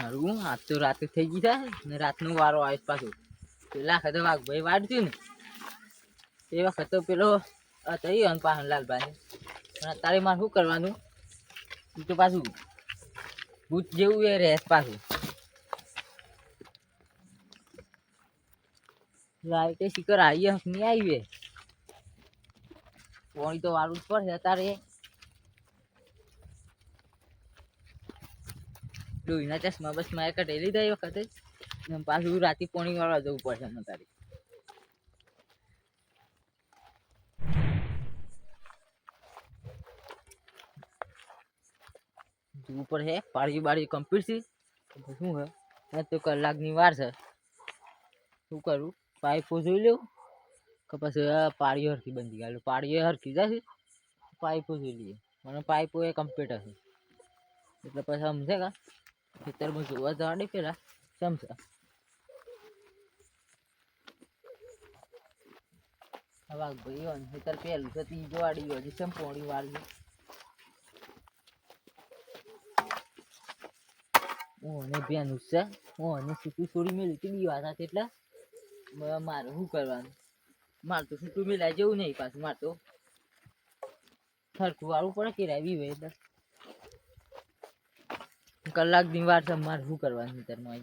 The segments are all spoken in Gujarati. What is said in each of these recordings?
હારું, આજ તો રાતે થઈ ગઈ થાય ને રાતનો વારો આવે પાછો. પેલા વખતે વાઘભાઈ વાડ્યું ને, એ વખત તો પેલો થઈ ગયો પાછો લાલભાઈ. પણ અત્યારે મારે શું કરવાનું? એ તો પાછું ભૂત જેવું એ રહે પાછું. લાઈટે શિકર આવી નહીં આવી પોણી તો વાળું જ પડશે અત્યારે. ડોહીના ચશ્મા બસમાં એક કઢાઈ લીધા એ વખતે ને પાછું રાતે પોણી વાળવા જવું પડશે મને તારે. ઉપર છે પાડી બાડી કમ્પ્લીટ છે શું હે? આ તો કલાકની વાર છે. શું કરું? પાઇપો જોઈ લઉં? કે પછી પાડીઓ હરખી બંધી ગયેલું પાડીઓ હરખી જશે પાઇપો જોઈ લઈએ. મને પાઇપો એ કમ્પ્લીટ હશે. એટલે પછી સમજે કા? ખેતરમાં જોવા દે પેલા સમજે હવા ભાઈ હોય ખેતર પેલું છે, ત્રીજો વાડી ગયો છે ચમ પોણી વાળી ઓને બેનું છે ઓને સૂકું છોડી મેલી હતી બી વાત એટલે મારે શું કરવાનું? મારે તો સૂકું મેળાય જેવું નહીં પાછું, મારે તો સરખું વાળવું પડે કે રાવી હોય એટલે. કલાકની વાર છે મારે શું કરવાનું તારમાં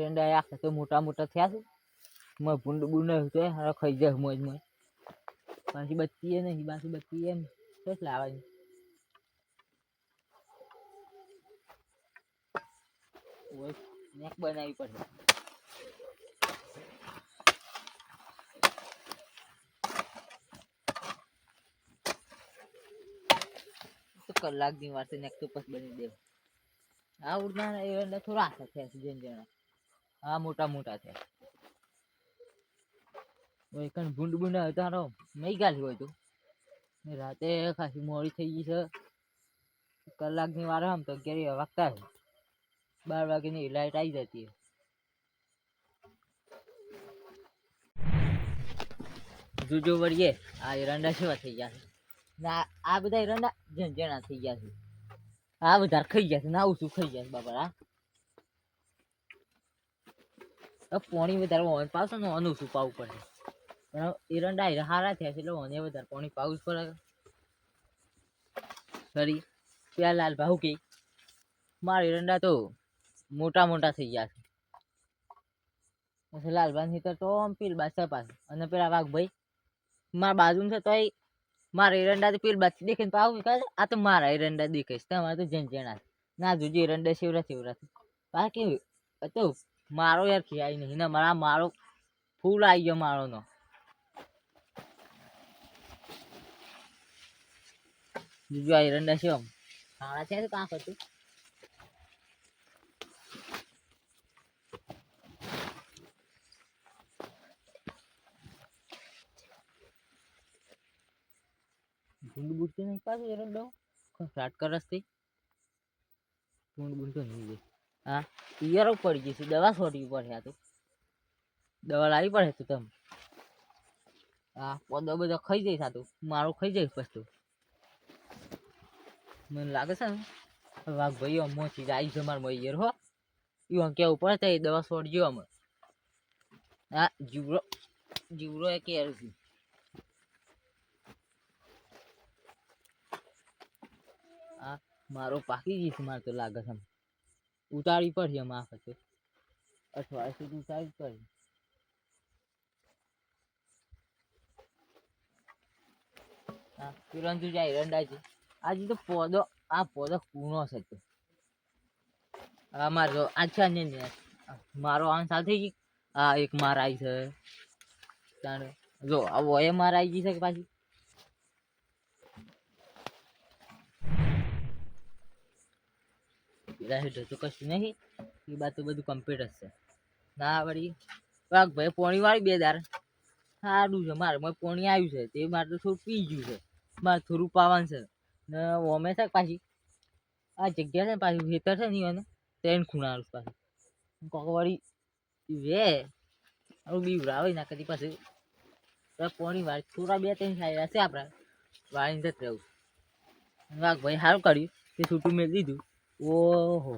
એરંડા આખા તો મોટા મોટા થયા છે. મેં ભૂંડ બુંડ તો હારા ખાઈ જાય મોજ મોજ. પાછી બચતી એ નહીં પાછી બત્તી એમ શું લાવવાની. ઓય નેક બનાવવી પડશે કલાકની વાર છે નેક પછી બની દેવ આ ઉડના એરંડા થોડા આશા છે, જેન જણા હા મોટા મોટા થયા. ઓય કણ ભૂંડ ભૂંડ હતા તારો નહીં ગાલી હોય તો. રાતે ખાસી મોડી થઈ ગઈ છે. કલાકની વાર આમ તો અગિયાર વાગતા છે. બાર વાગ્યાની લાઈટ આવી જતી જોજો વળીએ, આ એરંડા કેવા થઈ ગયા છે. ને આ બધા રંડા ઝંઝણા થઈ ગયા છે. આ વધારે ખાઈ ગયા છે ના ઓછું ખાઈ ગયા છે બાબા આ પાણી વધારે ઓન પાવશો ને ઓનું શું પાવું પડે? પણ એ હારા થયા છે એટલે ઓને વધારે પાણી પાવું જ પડે. ફરી, પેલા લાલ ભાવ કે, મારા એરંડા તો મોટા મોટા થઈ ગયા છે. પછી લાલભાઈ તો આમ પીલ બાદ પાસ અને પેલા વાઘભાઈ મારા બાજુ છે તોય મારા એરંડા તો પેલ બાજુ દેખીને પાવું કાઢે આ તો મારા એરંડા છે. તમારે તો જેન જેણા ના જોજો એરંડા સેવરા સેવરા કેવું? તો મારો યાર ખિયાઈ નહીં. ને, મારા, મારો ફૂલ આવી ગયો મારો નો બીજું આ એરંડા છે આમ. ખાણા છે કાંક કરતું ભૂંડ બૂટ તો નહીં પાછું એરંડો ફ્લાટ કરસથી ભૂંડ બૂટ તો નહીં હા, ઈયરો પડી જશે, દવા છોડવી પડે આ તો. દવા લાવી પડે તું તમે. હા, પોદો બધો ખાઈ જઈશ આ તો. મારું ખાઈ જઈશ પછી તું. મને લાગે છે ને વાઘ ભાઈ અમોથી આવી છે મારા ઈયર હો. એવું કેવું પડે તો એ દવા છોડજો અમે હા જીવરો જીવરો એ કે છે આ મારો પાકી જઈશ મારે તો લાગે છે ઉતારી પડશે માફ વખતે અઠવાડિયા સુધી ઉતારી પડશે. તુરંત જાય રંડા છે. આજે તો પોદો, આ પોદો કૂણો છે તો. આ મારો અચ્છા ને મારો આન સાથે આ એક માર આવી છે. જો આવો એ માર આવી છે પાછી? હેઠળ તો કશું નહીં. એ બાજુ બધું કમ્પ્લીટ છે. ના, વળી. વાઘ ભાઈ, પોણી વાળી બે દાર. સારું છે, મારે મારે પોણી આવ્યું છે, તે મારે તો થોડું પી ગયું છે. મારે થોડું પાવાનું છે. ને ઓમે છે પાછી, આ જગ્યા છે ને પાછી, ખેતર છે ને ત્રણ ખૂણા પાછી. પાછું કોક વળી, વે, આવું બીવડાવે ના કદી પાછું પોણી વાળી, થોડા બે ત્રણ સાઈડ છે આપણા વાળીને જત રહેવું વાઘ ભાઈ સારું કર્યું. તે છૂટું મેં દીધું. ઓહો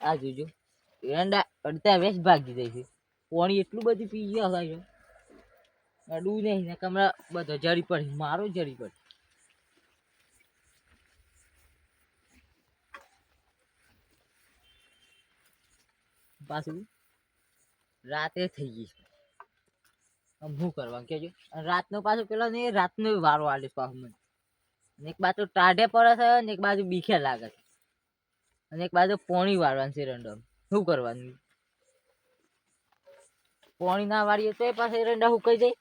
આ જોજો. એરંડા અડધા વેસ ભાગી જાય છે. પાણી એટલું બધું પી ગયા હોય છે અડવું નહીં, ને કમરા બધા જડી પડી. મારો જરી પડી. પાછું રાતે થઈ ગઈ શું કરવાનું કેજો રાતનો પાછો પેલો ને રાતનો વારો આલે પાછો મને. એક બાજુ ટાઢે પડે છે ને એક બાજુ બીખે લાગે છે. અને એક બાજુ પોણી વાળવાનું છે રંડમ. શું કરવાનું? પોણી ના વાળીએ તો એ પાસે રંડા હુકાઈ જાય.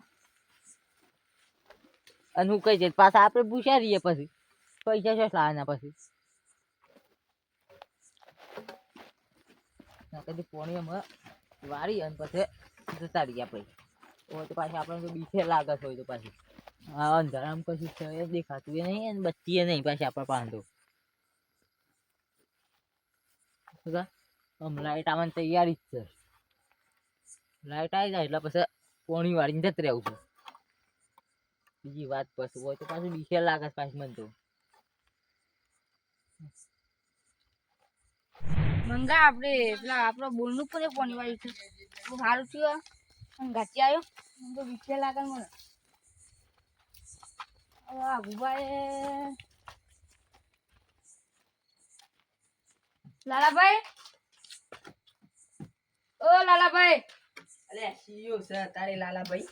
અને હુકાઈ જાય. પાછા આપણે પૂછ્યા પછી. પૈસા શું લાવવાના પછી? કદી પોણી અમે વાળી અને પછી જતા રહીએ આપણે. હોય તો પાછી આપણે તો બીખે લાગે છે હોય તો પાછી. હા અંધારામાં કશું દેખાતું નહીં અને બચીએ નહીં પાછી આપણે પાંધો આમ લાઈટ આવવાની તૈયારી જ છે. લાઈટ આવી જાય એટલે પછી પોણી વાળીને જત રહેવું છે. બીજી વાત પછી હોય તો પાછું બીખે લાગે છે પાછી મને તો. મંગા, આપણે પેલા આપણો બોલનું પણ પાણી વાળી છે. બહુ સારું થયું અને ગાચી આવ્યો. મને તો બીકે લાગે મને. આ ભૂભાઈ લાલાભાઈ? ઓ લાલાભાઈ. અલે સીયો છે તારે લાલાભાઈ.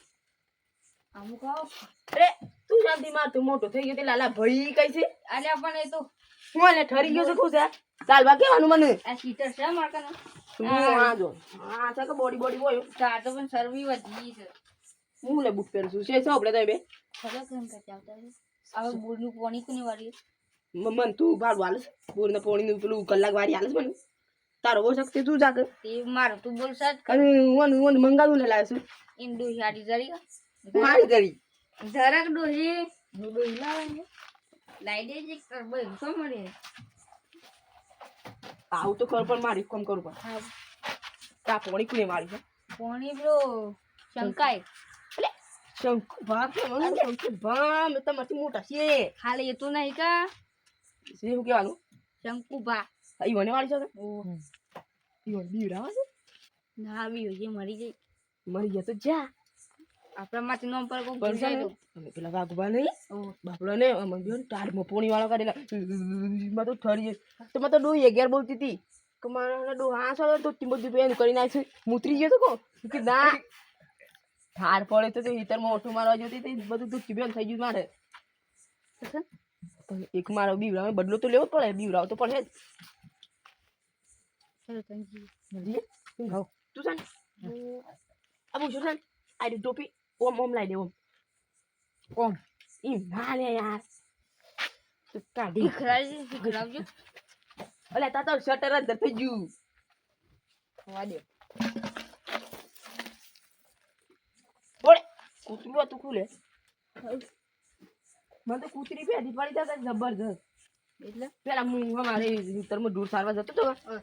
અમુક આવો. અરે તું શાંતિ માં તું મોટો થઈ ગયો તે લાલાભાઈ કઈ છે? અલ્યા પણ એ તો હું અલે ઠરી ગયો છે તું છે ચાલવા કેવાનું મને? આ સીટર છે મારકાનો. બોડી બોડી હોય? તાર તો પણ શરમી વધી છે. હું લે બુટ પહેરું છું. છે આપણે બે. ખબર કેમ કરતા હવે બોલનું પાણી કોની વાળ્યું મ- મન તું ભાડું હાલસ પૂર ને પોણી નું પેલું કલાક વારી હાલસ મને. તારો બહુ શક્તિ તું જાક તે મારું તું બોલ સાત અને હું હું મંગાવું ને લાવ્યો છું ડોહી આડી જરી મારી જરી. જરાક ડોહી. ડોહી લાવે લાઈ દે કર કરબો સો મળે? આવું તો કર પણ મારી કોમ કરું પણ હા. તા પોણી કુને મારી છે. પોણી બ્રો શંકાય શંકુ ભાગ શંકુ ભાગ મેં તમારથી મોટા છે. ખાલી એ તો નહીં કા. શું કહેવાનું? શંકુભા. એ મને વાળી છે એ ઓ ઈવન બીવડાવે છે? ના આવી જે મરી ગઈ. મરી ગયા તો જા. આપણા માંથી નોમ પર કોઈ પણ છે તો. અમે પેલા વાઘુબા નહીં બાપડો ને અમે ગયો ને ટાઢમાં પોણી વાળા કાઢેલા. માં તો ઠરી તો માં તો ડોહી અગિયાર બોલતી હતી કે મારા ડો હા તો તી બધું પેન કરી નાખ્યું. મૂતરી ગયો તો કો કે ના. ઠાર પડે તો તે હિતરમાં ઓઠું મારવા જતી તે બધું દૂધ બેન થઈ ગયું મારે. એક મારો બીવડાવે બદલો તો લેવો પડે બીવડાવ તો પડે તું ખાવ તું છે ને? આ પૂછ્યું છે ને? આ રીતે ટોપી. ઓમ ઓમ લાઈ દે ઓમ. ઓમ. ઈ લે યાર. તું કાઢી. અલે તા તો શટર અંદર થઈ ગયું. ખવા દે. ઓળે કૂતરું હતું ખુલે. મને તો કૂતરી પેઢી પડી જતા જબરજસ્ત. એટલે? પેલા હું અમારે ખેતરમાં દૂર સારવા જતો હા.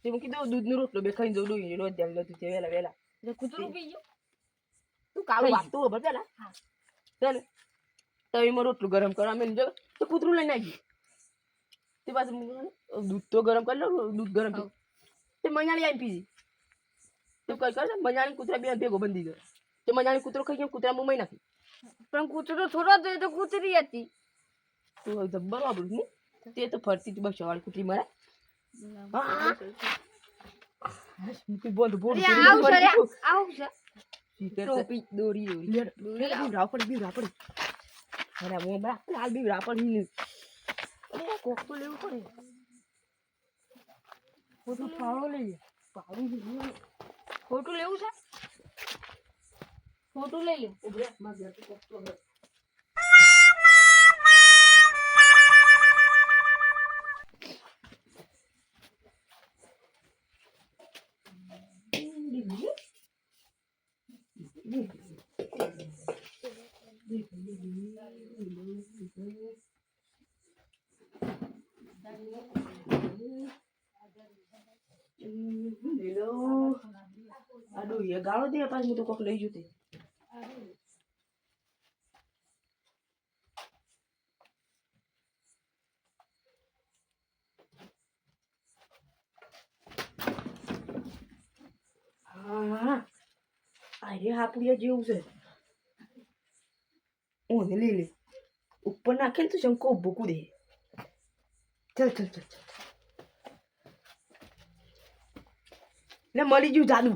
તે હું કીધું દૂધનો રોટલો બે ખાઈ જવું ડોઈ રોજ ધ્યાન નથી તે વેલા વેલા એટલે કૂતરું પી ગયું? તું કાળું વાગતું ખબર પેલા. ચાલ તવીમાં રોટલું ગરમ કરવા મેં જો તો કૂતરું લઈને આવી. તે પાછું દૂધ તો ગરમ કરી લો દૂધ ગરમ. તે મજાણી આવી પીજી તું કઈ કર મજાણી કૂતરા બે ભેગો બંધી ગયો તે મજાણી કૂતરો ખાઈ ગયો કૂતરા મુંબઈ નાખી. પણ કૂતરો થોડો તો એ તો કૂતરી હતી. તું જબ્બર વાપરું ને? તે તો ફરતી બસ વાળી કૂતરી. મૂકી બોલ બોલ. અરે આવું છે અરે આવું ટોપી દોરી દોરી. પડી અરે લાલ બીવરા પડી ને અરે કોક તો લેવું પડે. બધું પાડો લઈએ. પાડું લઈએ ખોટું લેવું છે? ખોટું લઈ લે ઉભરે માં ઘર તો કોક તો હવે. લીલો આડો એ ગાળો દે પાછું હું તો કોક લઈ જતી હા અરે હાપુડિયા જેવું છે. ઓને લઈ લે. ઉપર નાખે ને તો શંકો ભૂકું દે. ચલ ચલ ચલ ચલ. મળી ગયું જાદુ.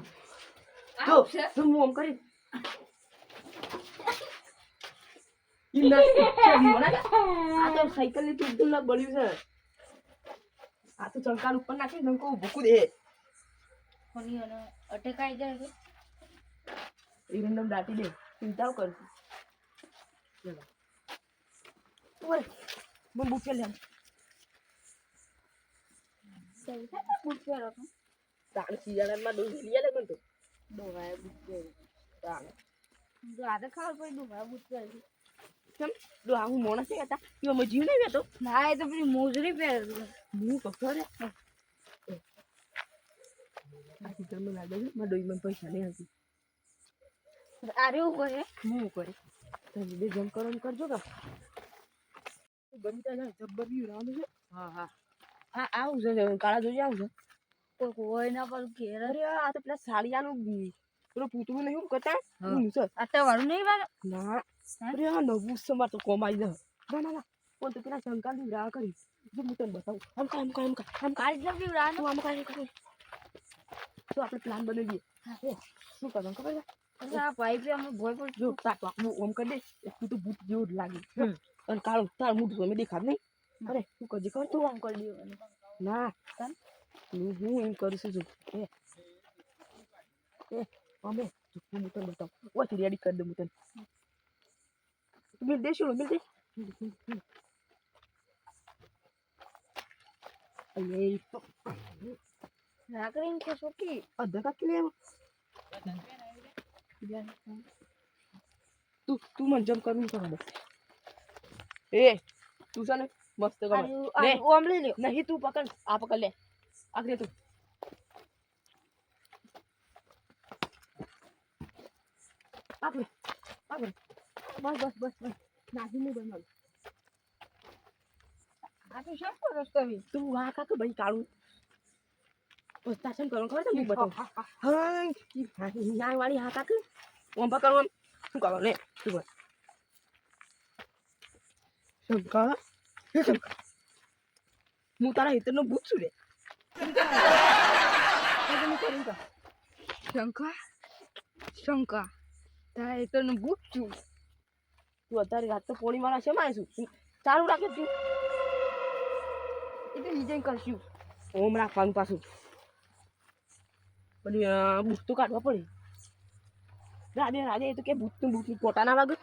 જો હું આમ કરીશ સાયકલની તું ના છે આ તો ચંકાર ઉપર નાખે ને શંકો ભૂકું દે કોની અને અટકાઈ જાય એ દાટી દે ચિંતાઓ કર ઓય મને બુક લે સહી છે પહેરો તો તાણ તાણ જો આ તો પડી ડોવાય બૂટ પહેરો કેમ? હું મોણસ હતા એ અમે જીવ નહીં હતો ના એ તો પેલી મોજરી પહેરો હું કખો રે આ સીઝન લાગે છે મારા ડોઈમાં પૈસા નહીં હતી અરે હું કરે હું કરે? તમે બે જમ કરો એમ કરજો કે બનતા જબ્બર બી રામ છે. હા હા. હા આવું છે કાળા જોઈ આવું છે. કોઈ કોઈ ના પર ઘેર અરે આ તો પેલા સાડિયાનું પેલું પૂતળું નહીં કરતા હું. છે. આ વાળું નહીં વાળું? ના? અરે આ નવું છે મારે તો કોમાઈ જાય ના ના ના. પણ તો પેલા શંકાની રાહ કરી. જો હું તને બતાવું. આમ કા આમ કા આમ કા આમ કા રાનું તું આમ કા આમ કા તો આપણે પ્લાન બનાવીએ. હે, શું કરવાનું ખબર છે? પછી ભાઈ પાઇપ અમે ભોય પર જો તાક હું ઓમ કરી દે. તું તો ભૂત જેવું લાગે. અને કાળો તાર મોઢું અમે દેખાત નહીં. અરે તું કરજે ખબર? તું આમ કરી દે ના. કેમ? હું હું એમ કરું છું જો. એ એ અમે જો હું તને બતાવું. ઓછી રેડી કરી દઉં હું તને. તું મિલ દેશું મિલ દે અરે તો રાખડી કે સોકી અધા કાકી લે તું તું મને જમ કરવું તો હવે એ તું છે ને મસ્ત કર લે. ઓમ લઈ લ્યો નહીં તું પકડ આ પકડ લે આગળ તું આગળ આગળ બસ બસ બસ બસ. નાખી નહીં બનાવ આ તો શું કરો તમે? તું આ કાક ભાઈ કાળું? શું કરવાનું ખબર છે હું બતાવું હા ન્યાય વાળી હા કાક ઓમ પકડ ઓમ. શું કરો લે શું બોલ શંકા હું તારા હિતરનો ભૂત છું રે. શંકા શંકા તારા હિતરનો ભૂત છું. તું અત્યારે રાત તો પોણી મારા છે માં છું ચાલુ રાખે તું. એ તો કરશું. ઓમ રાખવાનું પાછું. અ, બૂટ તો કાઢવા પડે. રાધે રાધે એ તો કે ભૂતનું ભૂત પોતા ના વાગે.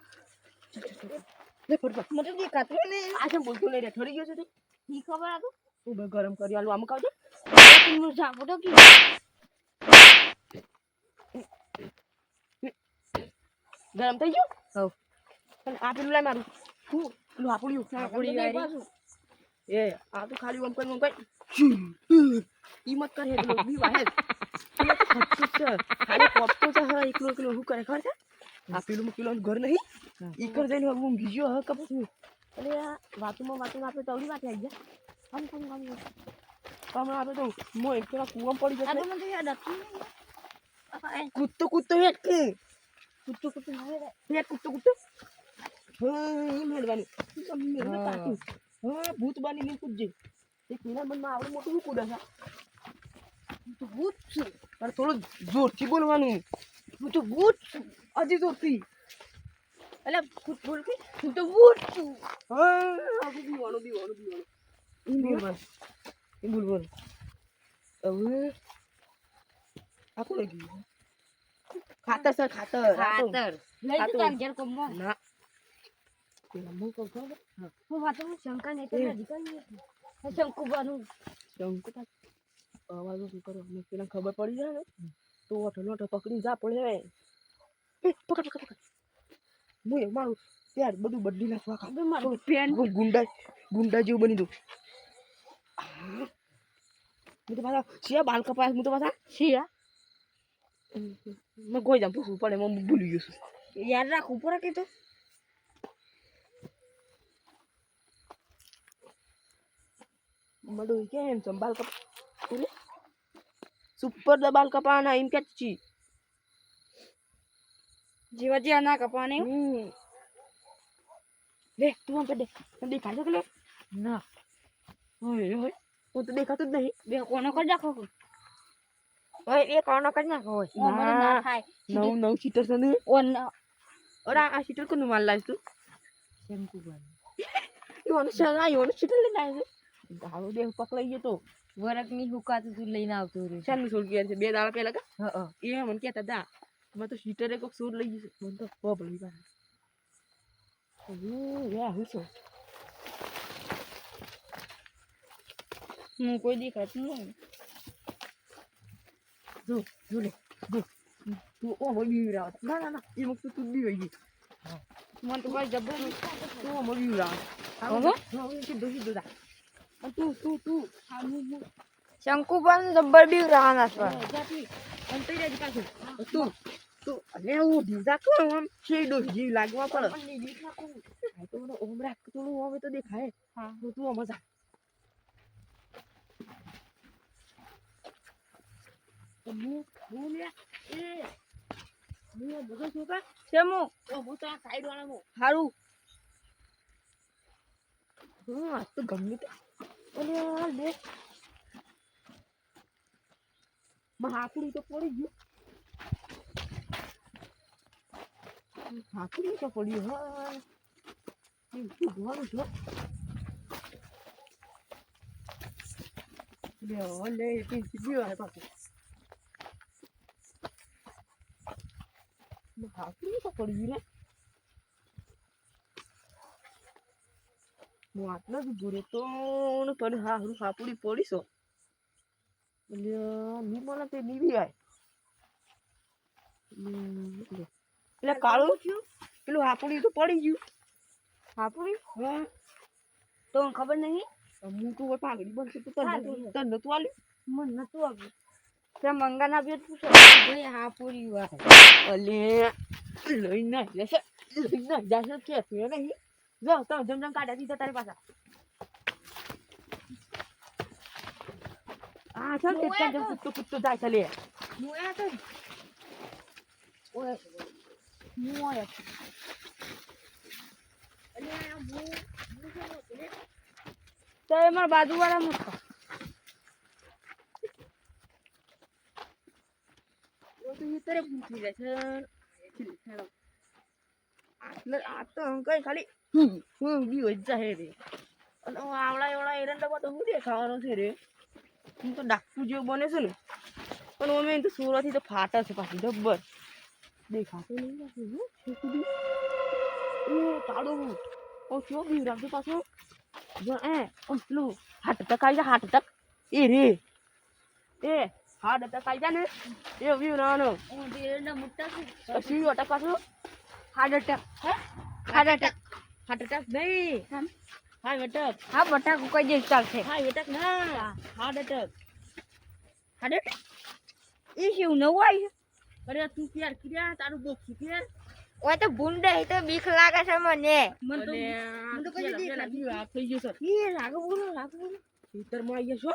મતલબ ફટ કાતરો ને આ છે બોલતો નહીં ઠરી ગયો છે તું. ઈ ખબર આ તો? તું બે ગરમ કરી આલું આમ કાવજે તું જાપો તો કી ગરમ થઈ ગયો? હવ. અને આ પેલું લાય મારું. શું પેલું આપણી વાળી. એ. આ તો ખાલી ઓમ કઈ ઓમ કઈ ઈ મત કરે પેલો બી વાહે. પેલો તો ખચ્ચું છે. ખાલી પોપતો છે હા એકલો એકલો હું કરે ખબર છે? આ પેલું પેલું ઘર નહીં. ઈ કર જઈને હું ઊંઘી ગયો હવે કપ અરે આ વાતમાં વાતમાં આપણે તવડી વાતે આવી ગયા. આમ આમ આમ. હમણાં આપણે તો મો એક પેલા કૂવામાં પડી જશે. આપણે મને યાદ આપી કૂદતો કૂદતો હેઠ કે કૂદતું કૂદતું ના કૂદતો કૂદતો. હા એ મેળવાનું મેળવે. તાતું હા. ભૂત બની ને કૂદજે એક મહિના મનમાં આવડું મોટું કૂદે છે? તો ભૂત છું. પણ થોડું જોરથી બોલવાનું. હું તો ભૂત છું. હજી જોરથી. એટલે ભૂત બોલ કે હું તો ભૂત છું. હા આગળ બીવાનું બીવાનું બીવાનું. એ બોલવાનું એ હવે આ કોને કીધું? ખાતર સર ખાતર. ખાતર. લઈ ઘેર કોમમાં. ના. પેલા હું કહું ખબર હું વાતો હું શંકા નહીં તો. હું શંકુ બાનું શંકુ અવાજ શું કરો પેલા ખબર પડી જાય ને તો ઓઠો લોઠો પકડી જા પડે પકડ પકડ પકડ હું એ મારું ત્યાર બધું બદલી નાખવા અબે મારું પેન ગુંડા ગુંડા જેવું બની દઉં હું તો પાછા શિયા બાલ કપાય હું તો પાછા શિયા મેં કોઈ જામ પૂછવું પડે હું ભૂલી ગયો છું યાદ રાખવું પડે કે તો મડું કેમ છે બાલ કપા સુપર દ બાલ કપાના એમ કે છી જેવા જેવા ના કપાને હમ. લે તું આમ કરી દે તને દેખાય છે કે લે ના હોય હોય હું તો દેખાતું જ નહીં બે કોનો કરી નાખો ઓય એ કોનો કરી નાખો હોય ઓ મને ના ના. થાય નવું નવું સીટર છે ને ઓ ના અરે આ સીટર કોનું માલ લાવીશ તું શેમ્પુ બન યોનું શા યોનું સીટર લઈને આવ્યો છે ગાળો બે પકડાઈ ગયો તો. વરકની હુકાતું તું લઈને આવતો રહ્યો શાનું સૂટ ગયા છે બે દાડા પહેલા કા? હા એ મને કહેતા દા મેં તો સીટરે કોઈક સૂટ લઈ ગયું મને તો પ્રોબ્લેમ પાસે યા હું છું? હું કોઈ દેખાતું નહીં જો જો લે જો. તું ઓ મને બીવી રાવ ના ના ના એ મુક્ત તું બીવી ગઈ. મને તો ભાઈ નહીં તું ઓ મને બીવી રાવ હવે? હા એ સીધો સીધો જા. અને તું તું તું. હા હું હું. શંકુ પણ જબ્બર બી રહેવાના છે. તઈ રહેજે પાછું તું તું અલે હું ઢીંચા કોણ? આમ શેડો જીવ લાગવા પડે. હા તો મને ઓમ રાખ થોડું ઓમ તો દેખાય. હા. તો તું ઓમ જા. તો હું હું લે? એ. હું બધો છોકરા શેમુ હું તો આ સાઈડ વાળા હારું. હું આ તો ગમે તે. આ લે. હાકડી તો પડી ગયું. હાકડી તો પડ્યું હા. જોવાનું છે લે ઓલે સીધી આવે પાછું. હાકુડી તો પડી ગયું ને હું આટલો જ ઊભો રહ્યો તો ને પડી હા હું હાપુડી પોડીશો. એટલે ની તે નીવી આય. એટલે કાળું થયું? પેલું હાપુડી તો પડી ગયું. હાપુડી? હા. તો ખબર નહીં? હું તો પાઘડી બનશે તો તને નતું- આલ્યું? મને નતું આવ્યું ત્યાં મંગા ના પૂછો ભાઈ હાપુડી વાત અલે લઈને આવી જશે લઈને આવી જશે કે નહીં? જો તો જમ જમ કાઢે દીધા તારી પાસે આ ચાલ કે ચાલ જમ કૂદતો કુત્તો જાય ચાલે લે. હું આ તો. ઓય હું આયા છું. તો એ મારા બાજુવાળા મૂકો ઓ તો લે છે. આ તો કઈ ખાલી હમ હમ બી હોય જાય રે અને આવડા એવડા એરંડા તો શું દેખાવાનો છે રે હું તો ડાકુ જેવું બને છે ને પણ અમે તો સુરતથી તો ફાટા છે પાછી જબ્બર દેખાતો નહીં પાછું હો છોકરી ઓ તાડો ઓ ચો બી રાખજો પાછો જો એ ઓ પેલું હાટ ટક આવી જા હાટ ટક એ રે એ હાટ ટક આવી જા ને એ વ્યૂ નાનો હું ધીરેના મોટા છું પછી અટક પાછો હાર્ટ એટેક હે હાર્ટ એટેક હાટ અટક નહીં. હાય અટક હા બટાકુ. કોઈ દે ચાલશે. હાય અટક ના. હાર્ટ અટક હાર્ટ એટેક એ શું નવું આવ્યું અરે તું ક્યાર ક્યાં તારું બોક્સ ક્યાર ઓય તો ભૂંડે તો બીક લાગે છે મને. મને તો મને તો કઈ લાગ્યું આ થઈ ગયો સર એ લાગે બોલો લાગે બોલો. ખેતરમાં આવી ગયા છો?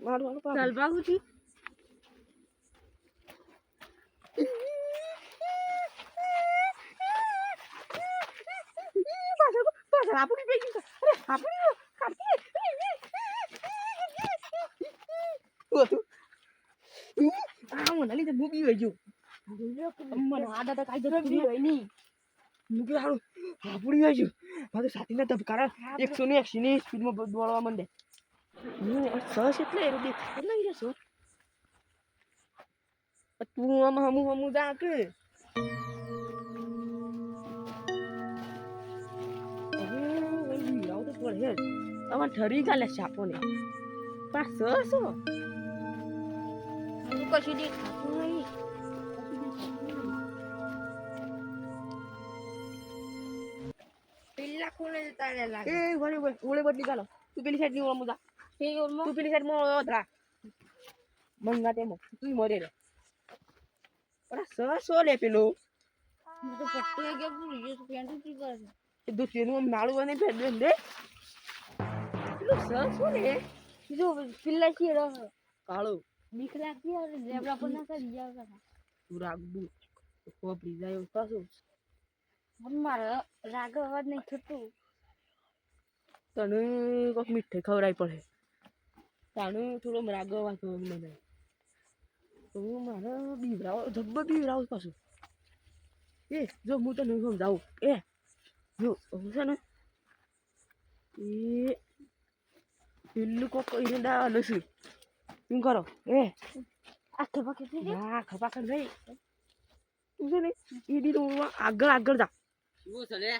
મારું મારું પાછું. ચાલ ભાગું છું પાછળ પાછળ આપણી પડી ગયું છે. અરે આપણી કાઢી ઓ તું આ મને લીધે મૂકી હોય જો મને આડા તો કાઈ જતું હોય નહીં મૂકી હારું આપણી હોય જો મારે સાથીને ધબકારા એકસો ને એસી સસ એટલે એ દેખાતો નહીં રે સર તું આમ હમું હમું જા કે હવે વીરાવ તો પડે જ આમાં ઠરી ગાલે સાપોને પણ સસ કશું દેખાતું નહીં પેલા જતા રહે લાગે એ વળી વળી બદલી ગાલો તું પેલી સાઈડની ઓળમું જા સાઈડમાં ઓધરા મંગા તેમાં તું મરે રે અરે સસ હો લે પેલો મેં તો પટ્ટો ગયા ભૂલી ગયો પેન્ટ શું કરે એ આમ નાળું અને પેલું દે પેલો સરસ શું ને જો પેલા છે રહો કાળો બીક લાગતી હોય લેબડા પર ના કરી જાવ કાકા તું રાખવું ખોપરી જાય પાછું પણ મારે રાગ અવાજ નહીં થતું તને કોઈક મીઠાઈ ખવડાવી પડે તાણે થોડો રાગ વાતો મને. હું મારે બીવરાવ ધબ્બો બીવરાવ પાછું. એ જો હું તને સમજાવું. એ જો હું છે ને એ પેલું કોક કહીને દાવાનું છે. શું કરો? એ. આખે પાકે ના ખપા કર નહીં. તું છે ને એ દીધું આગળ આગળ જા. શું છે લે?